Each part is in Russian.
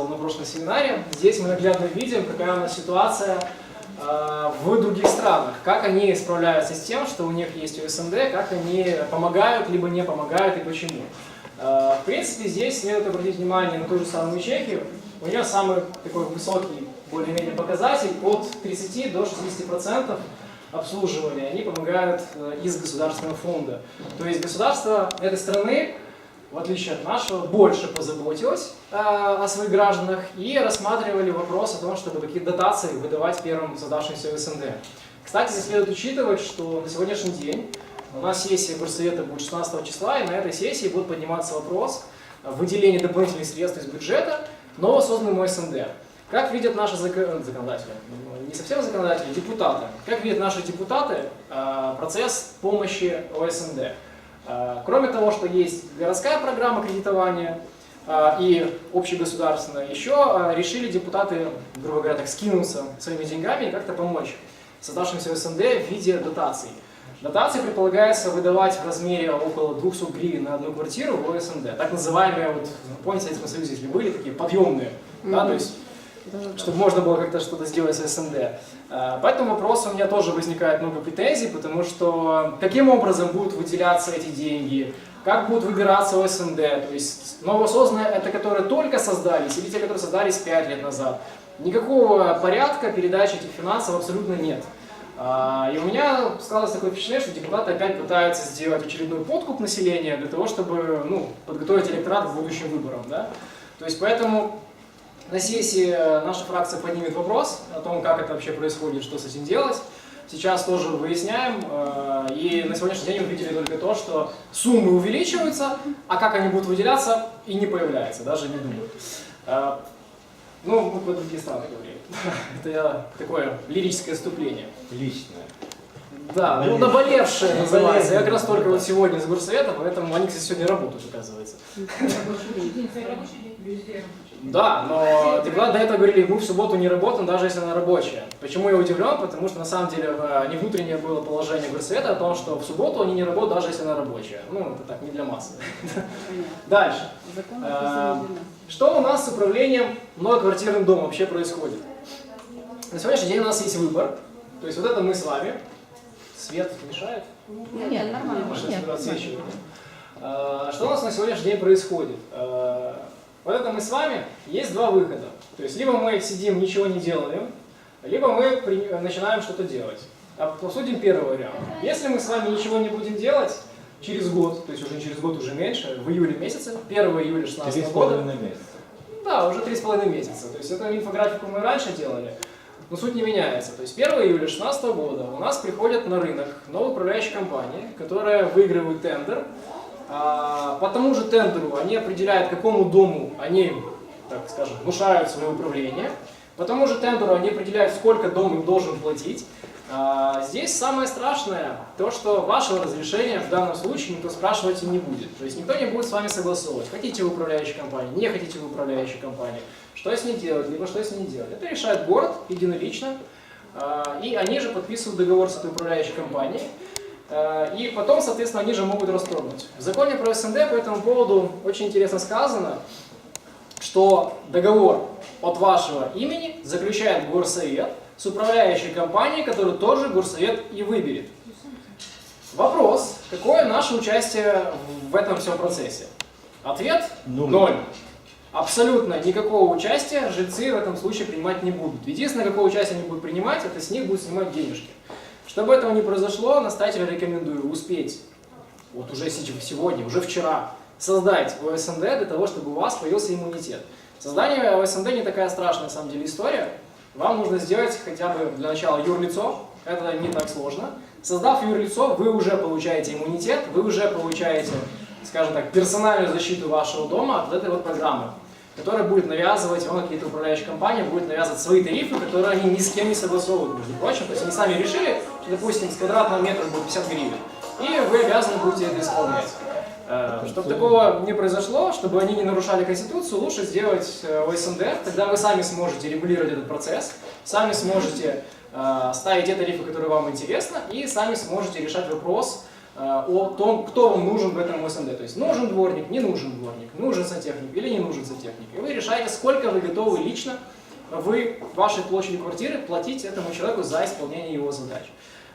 на прошлом семинаре. Здесь мы наглядно видим, какая у нас ситуация э, в других странах, как они справляются с тем, что у них есть ОСНД, как они помогают, либо не помогают и почему. Э, в принципе, здесь следует обратить внимание на ту же самую Чехию. У нее самый такой высокий, более-менее показатель, от 30 до 60% обслуживания. Они помогают э, из государственного фонда. То есть государство этой страны в отличие от нашего, больше позаботилась э, о своих гражданах и рассматривали вопрос о том, чтобы какие дотации выдавать первым создавшимся в СНД. Кстати, здесь следует учитывать, что на сегодняшний день у нас сессия горсовета будет 16 числа, и на этой сессии будет подниматься вопрос выделения дополнительных средств из бюджета новосозданному СНД. Как видят наши закон- законодатели, не совсем законодатели, депутаты, как видят наши депутаты э, процесс помощи ОСНД? Э, Кроме того, что есть городская программа кредитования э, и общегосударственная, еще э, решили депутаты, грубо говоря, так скинуться своими деньгами и как-то помочь создавшимся СНД в виде дотаций. Дотации предполагается выдавать в размере около 200 гривен на одну квартиру в ОСНД. Так называемые, вот, помните, в Советском Союзе, если были такие подъемные, да, то есть чтобы можно было как-то что-то сделать с СНД. Э, По этому вопросу у меня тоже возникает много претензий, потому что каким образом будут выделяться эти деньги, как будут выбираться ОСНД, то есть новосозданные это которые только создались или те, которые создались 5 лет назад. Никакого порядка передачи этих финансов абсолютно нет. А, И у меня складывается такое впечатление, что депутаты опять пытаются сделать очередной подкуп населения для того, чтобы ну, подготовить электорат к будущим выборам. Да? То есть поэтому на сессии э, наша фракция поднимет вопрос о том, как это вообще происходит, что с этим делать. Сейчас тоже выясняем, э, и на сегодняшний день увидели только то, что суммы увеличиваются, а как они будут выделяться, и не появляется, даже не думаю. Э, Ну, мы про другие страны говорим. Это такое лирическое вступление. Личное. Да, ну наболевшее называется. Я как раз только вот сегодня из горсовета, поэтому они, кстати, сегодня работают, оказывается. Да, но депутаты до этого говорили, мы в субботу не работаем, даже если она рабочая. Почему я удивлен? Потому что на самом деле э, не внутреннее было положение горсовета о том, что в субботу они не работают, даже если она рабочая. Ну, это так, не для массы. Дальше. Э, Что у нас с управлением многоквартирным домом вообще происходит? На сегодняшний день у нас есть выбор. То есть вот это мы с вами. Свет мешает? Нет, нормально. А, Что у нас на сегодняшний день происходит? Вот это мы с вами, есть два выхода. То есть либо мы сидим, ничего не делаем, либо мы при- начинаем что-то делать. А Обсудим первый вариант. Если мы с вами ничего не будем делать, через год, то есть уже через год, уже меньше, в июле месяце, 1 июля Три 2016 с года, месяца. да, уже три с половиной месяца. То есть эту инфографику мы раньше делали, но суть не меняется. То есть 1 июля 2016 года у нас приходят на рынок новые управляющие компании, которые выигрывают тендер. А, По тому же тендеру они определяют, какому дому они, так скажем, внушают свое управление. По тому же тендеру они определяют, сколько дом им должен платить. А, Здесь самое страшное то, что вашего разрешения в данном случае никто спрашивать и не будет. То есть никто не будет с вами согласовывать. Хотите вы управляющей компании, не хотите вы управляющей компании. Что с ней делать, либо что с ней не делать. Это решает город единолично. А, И они же подписывают договор с этой управляющей компанией. А, И потом, соответственно, они же могут расторгнуть. В законе про СНД по этому поводу очень интересно сказано, что договор от вашего имени заключает горсовет с управляющей компанией, которую тоже горсовет и выберет. Вопрос, какое наше участие в этом всем процессе? Ответ – ноль. Абсолютно никакого участия жильцы в этом случае принимать не будут. Единственное, какое участие они будут принимать, это с них будут снимать денежки. Чтобы этого не произошло, настоятельно рекомендую успеть, вот уже сегодня, уже вчера, создать ОСНД для того, чтобы у вас появился иммунитет. Создание ОСНД не такая страшная, на самом деле, история. Вам нужно сделать хотя бы для начала юрлицо, это не так сложно. Создав юрлицо, вы уже получаете иммунитет, вы уже получаете, скажем так, персональную защиту вашего дома от этой вот программы, которая будет навязывать, вам какие-то управляющие компании будут навязывать свои тарифы, которые они ни с кем не согласовывают, между прочим. То есть они сами решили, что, допустим, с квадратного метра будет 50 гривен, и вы обязаны будете это исполнять. Чтобы такого не произошло, чтобы они не нарушали Конституцию, лучше сделать э, ОСНД, тогда вы сами сможете регулировать этот процесс, сами сможете э, ставить те тарифы, которые вам интересны, и сами сможете решать вопрос э, о том, кто вам нужен в этом СНД. То есть нужен дворник, не нужен дворник, нужен сантехник или не нужен сантехник. И вы решаете, сколько вы готовы лично вы вашей площади квартиры платить этому человеку за исполнение его задач.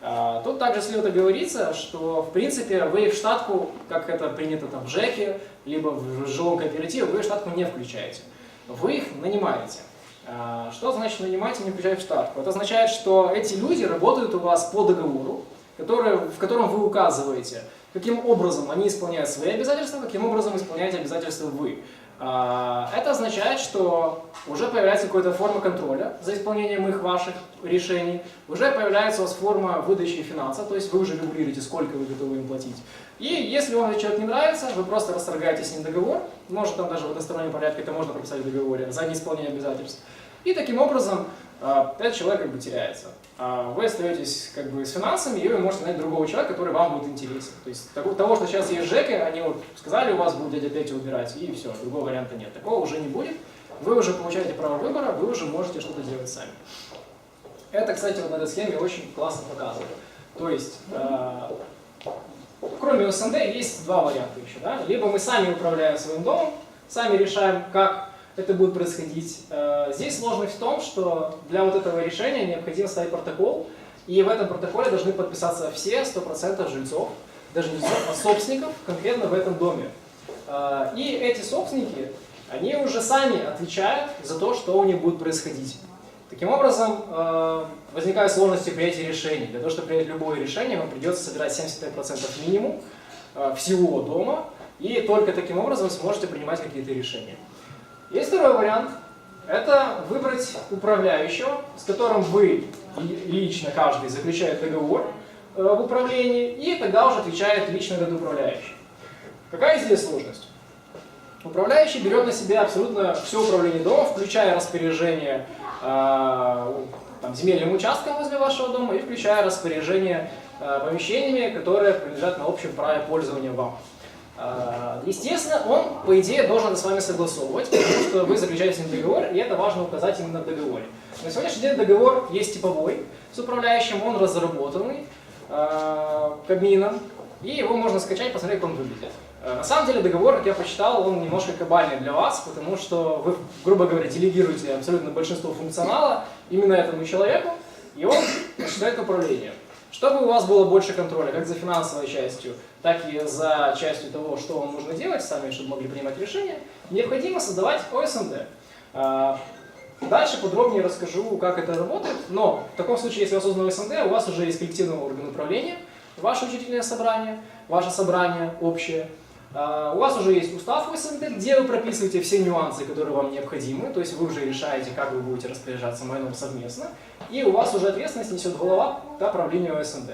А, тут также следует оговориться, что в принципе вы в штатку, как это принято там в ЖЭКе, либо в жилом кооперативе, вы в штатку не включаете. Вы их нанимаете. А, что значит нанимать и не включать в штатку? Это означает, что эти люди работают у вас по договору, который, в котором вы указываете, каким образом они исполняют свои обязательства, каким образом исполняете обязательства вы. А, это означает, что уже появляется какая-то форма контроля за исполнением их ваших решений, уже появляется у вас форма выдачи финансов, то есть вы уже регулируете, сколько вы готовы им платить. И если вам этот человек не нравится, вы просто расторгаете с ним договор, может там даже в одностороннем порядке это можно прописать в договоре за неисполнение обязательств. И таким образом а, этот человек как бы теряется. А вы остаетесь как бы с финансами, и вы можете найти другого человека, который вам будет интересен. То есть того, что сейчас есть ЖЭКи, они вот сказали, у вас будет дядя Петя убирать, и все, другого варианта нет. Такого уже не будет. Вы уже получаете право выбора, вы уже можете что-то делать сами. Это, кстати, вот на этой схеме очень классно показывает. То есть, э, кроме СНД, есть два варианта еще. Да? Либо мы сами управляем своим домом, сами решаем, как это будет происходить. Э, здесь сложность в том, что для вот этого решения необходимо ставить протокол, и в этом протоколе должны подписаться все 100% жильцов, даже не жильцов, а собственников конкретно в этом доме. Э, и эти собственники, они уже сами отвечают за то, что у них будет происходить. Таким образом, э, возникают сложности принятия решений. Для того, чтобы принять любое решение, вам придется собирать 75% минимум всего дома, и только таким образом сможете принимать какие-то решения. Есть второй вариант. Это выбрать управляющего, с которым вы лично каждый заключает договор э, в управлении, и тогда уже отвечает лично этот управляющий. Какая здесь сложность? Управляющий берет на себя абсолютно все управление домом, включая распоряжение э, там, земельным участком возле вашего дома и включая распоряжение э, помещениями, которые принадлежат на общем праве пользования вам. А, естественно, он, по идее, должен с вами согласовывать, потому что вы заключаете договор, и это важно указать именно в договоре. На сегодняшний день договор есть типовой с управляющим, он разработанный э, и его можно скачать, посмотреть, как он выглядит. А, на самом деле договор, как я посчитал, он немножко кабальный для вас, потому что вы, грубо говоря, делегируете абсолютно большинство функционала именно этому человеку, и он осуществляет управление. Чтобы у вас было больше контроля, как за финансовой частью, так и за частью того, что вам нужно делать сами, чтобы могли принимать решения, необходимо создавать ОСНД. А, дальше подробнее расскажу, как это работает, но в таком случае, если у вас создан ОСНД, у вас уже есть коллективный орган управления, ваше учительное собрание, ваше собрание общее, у вас уже есть устав СНД, где вы прописываете все нюансы, которые вам необходимы, то есть вы уже решаете, как вы будете распоряжаться майном совместно, и у вас уже ответственность несет глава по правлению СНД,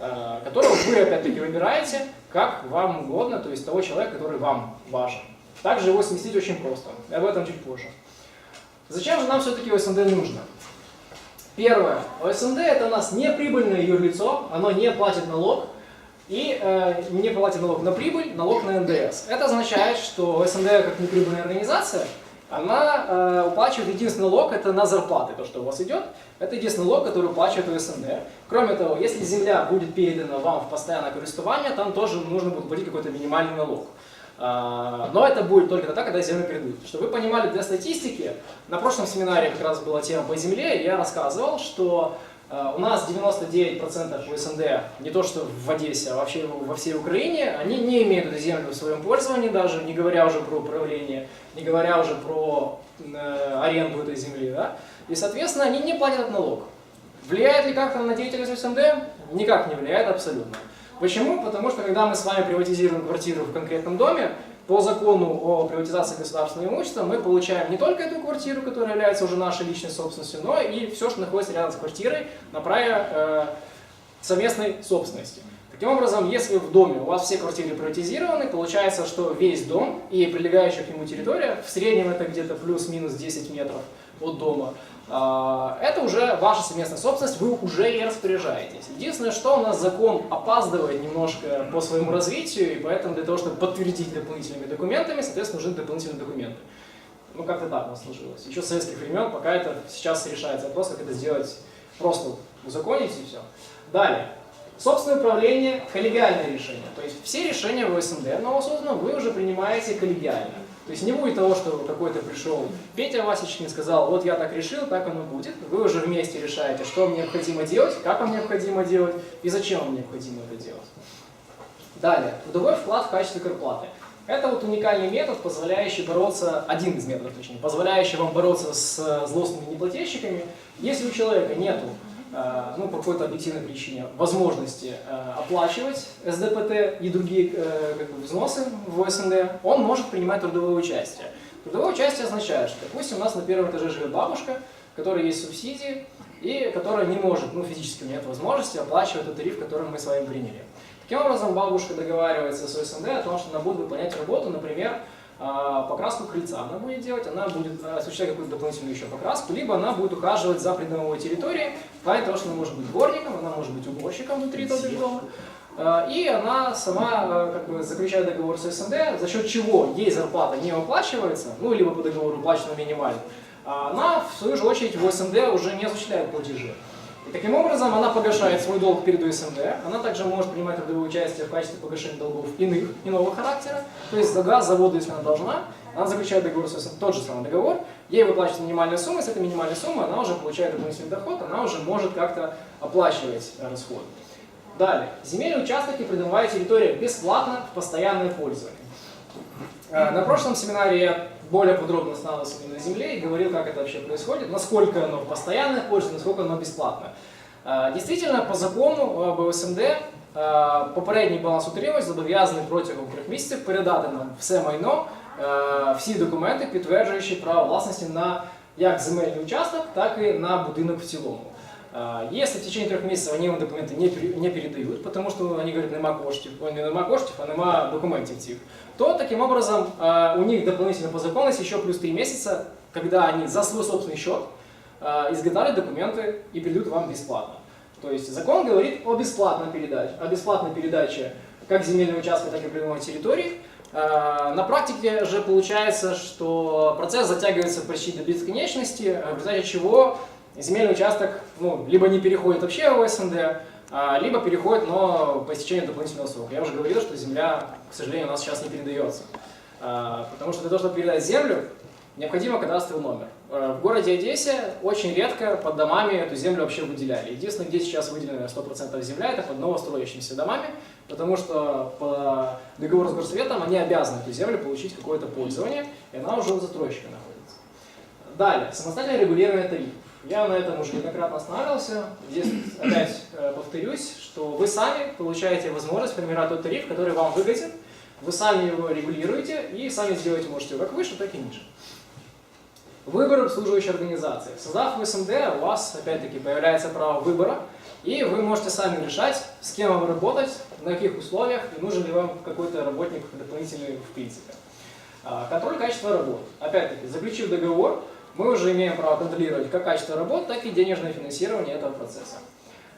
а, которого вы опять-таки выбираете, как вам угодно, то есть того человека, который вам важен. Также его сместить очень просто, об этом чуть позже. Зачем же нам все-таки ОСНД нужно? Первое. ОСНД это у нас не прибыльное юрлицо, оно не платит налог, и э, не платит налог на прибыль, налог на НДС. Это означает, что СНД как неприбыльная организация, она э, уплачивает единственный налог, это на зарплаты, то, что у вас идет, это единственный налог, который уплачивает СНД. Кроме того, если земля будет передана вам в постоянное користование, там тоже нужно будет платить какой-то минимальный налог. Э, но это будет только тогда, когда землю передают. Чтобы вы понимали, для статистики, на прошлом семинаре как раз была тема по земле, я рассказывал, что у нас 99% УСНД, не то что в Одессе, а вообще во всей Украине, они не имеют эту землю в своем пользовании даже, не говоря уже про управление, не говоря уже про э, аренду этой земли. Да? И, соответственно, они не платят налог. Влияет ли как-то на деятельность УСНД? Никак не влияет абсолютно. Почему? Потому что когда мы с вами приватизируем квартиру в конкретном доме, по закону о приватизации государственного имущества мы получаем не только эту квартиру, которая является уже нашей личной собственностью, но и все, что находится рядом с квартирой на праве э, совместной собственности. Таким образом, если в доме у вас все квартиры приватизированы, получается, что весь дом и прилегающая к нему территория, в среднем это где-то плюс-минус 10 метров от дома, это уже ваша совместная собственность, вы уже ей распоряжаетесь. Единственное, что у нас закон опаздывает немножко по своему развитию, и поэтому для того, чтобы подтвердить дополнительными документами, соответственно, нужны дополнительные документы. Ну, как-то так у нас сложилось. Еще с советских времен, пока это сейчас решается вопрос, как это сделать просто узаконить и все. Далее. Собственное управление – коллегиальное решение. То есть все решения в ОСНД новосозданном вы уже принимаете коллегиально. То есть не будет того, что какой-то пришел Петя Васечкин и сказал, вот я так решил, так оно будет. Вы уже вместе решаете, что вам необходимо делать, как вам необходимо делать и зачем вам необходимо это делать. Далее, трудовой вклад в качестве карплаты. Это вот уникальный метод, позволяющий бороться, один из методов точнее, позволяющий вам бороться с злостными неплательщиками. Если у человека нету Э, ну, по какой-то объективной причине возможности э, оплачивать СДПТ и другие э, как бы, взносы в СНД, он может принимать трудовое участие. Трудовое участие означает, что, допустим, у нас на первом этаже живет бабушка, у которой есть субсидии, и которая не может, ну, физически нет возможности оплачивать тот тариф, который мы с вами приняли. Таким образом, бабушка договаривается с СНД о том, что она будет выполнять работу, например, покраску крыльца она будет делать, она будет э, осуществлять какую-то дополнительную еще покраску, либо она будет ухаживать за придомовой территорией, в плане того, что она может быть дворником, она может быть уборщиком внутри того дома, а, и она сама э, как бы, заключает договор с СНД, за счет чего ей зарплата не оплачивается, ну, либо по договору уплачена минимально, а она, в свою же очередь, в СНД уже не осуществляет платежи. И таким образом она погашает свой долг перед УСНД, она также может принимать трудовое участие в качестве погашения долгов иных, иного характера, то есть за газ, за воду, если она должна, она заключает договор с УСНД, тот же самый договор, ей выплачивается минимальная сумма, с этой минимальной суммы она уже получает дополнительный доход, она уже может как-то оплачивать расходы. Далее. Земельные участки и территория бесплатно в постоянное пользование. Э, на прошлом семинаре я более подробно остановился на земле и говорил, как это вообще происходит, насколько оно в постоянное пользование, насколько оно бесплатно. Э, действительно, по закону об ОСМД попередній баланс утримувач зобов'язаний протягом трьох місяців передати нам все майно, е, всі документи, підтверджуючи право власності на як земельний участок, так і на будинок в цілому. Если в течение трех месяцев они вам документы не, не передают, потому что они говорят, нема коштів, ой, не нема коштів, а нема документов цих, то таким образом у них дополнительно по закону есть еще плюс три месяца, когда они за свой собственный счет изготавливают документы и передают вам бесплатно. То есть закон говорит о бесплатной передаче, о бесплатной передаче как земельного участка, так и прямой территории. На практике же получается, что процесс затягивается почти до бесконечности, в результате чего земельный участок ну, либо не переходит вообще в СНД, а, либо переходит, но по истечению дополнительного срока. Я уже говорил, что земля, к сожалению, у нас сейчас не передается. А, потому что для того, чтобы передать землю, необходимо кадастровый номер. А, в городе Одессе очень редко под домами эту землю вообще выделяли. Единственное, где сейчас выделена 100% земля, это под новостроящимися домами, потому что по договору с горсоветом они обязаны эту землю получить какое-то пользование, и она уже у застройщика находится. Далее, самостоятельное регулирование тарифов. Я на этом уже неоднократно останавливался. Здесь опять э, повторюсь, что вы сами получаете возможность формировать тот тариф, который вам выгоден. Вы сами его регулируете и сами сделать можете как выше, так и ниже. Выбор обслуживающей организации. Создав СМД, у вас опять-таки появляется право выбора, и вы можете сами решать, с кем вам работать, на каких условиях, и нужен ли вам какой-то работник дополнительный в принципе. А, контроль качества работы. Опять-таки, заключив договор, мы уже имеем право контролировать как качество работ, так и денежное финансирование этого процесса.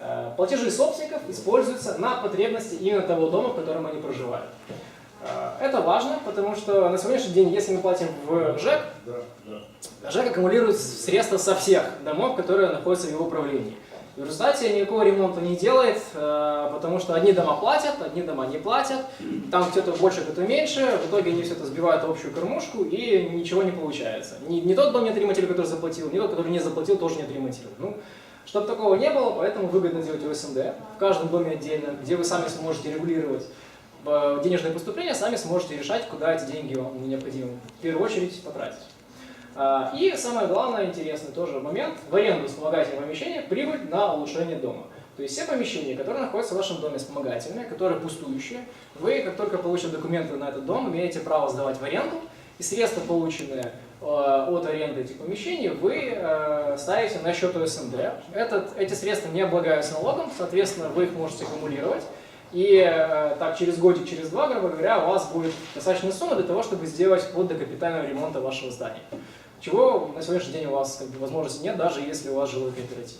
Э, платежи собственников используются на потребности именно того дома, в котором они проживают. Э, это важно, потому что на сегодняшний день, если мы платим в ЖЭК, ЖЭК аккумулирует средства со всех домов, которые находятся в его управлении. В результате никакого ремонта не делает, э, потому что одни дома платят, одни дома не платят, там кто-то больше, кто-то меньше, в итоге они все это сбивают в общую кормушку и ничего не получается. Не, не тот дом не отремонтировал, который заплатил, не тот, который не заплатил, тоже не отремонтировал. Ну, чтобы такого не было, поэтому выгодно делать ОСНД в каждом доме отдельно, где вы сами сможете регулировать э, денежные поступления, сами сможете решать, куда эти деньги вам необходимо в первую очередь потратить. А, и самое главное, интересный тоже момент, в аренду вспомогательного помещения прибыль на улучшение дома. То есть все помещения, которые находятся в вашем доме вспомогательные, которые пустующие, вы, как только получите документы на этот дом, имеете право сдавать в аренду, и средства, полученные э, от аренды этих помещений, вы э, ставите на счет ОСНД. Этот, эти средства не облагаются налогом, соответственно, вы их можете аккумулировать. И э, так через годик, через два, грубо говоря, у вас будет достаточная сумма для того, чтобы сделать вплоть до капитального ремонта вашего здания чего на сегодняшний день у вас как бы, возможности нет, даже если у вас жилой кооператив.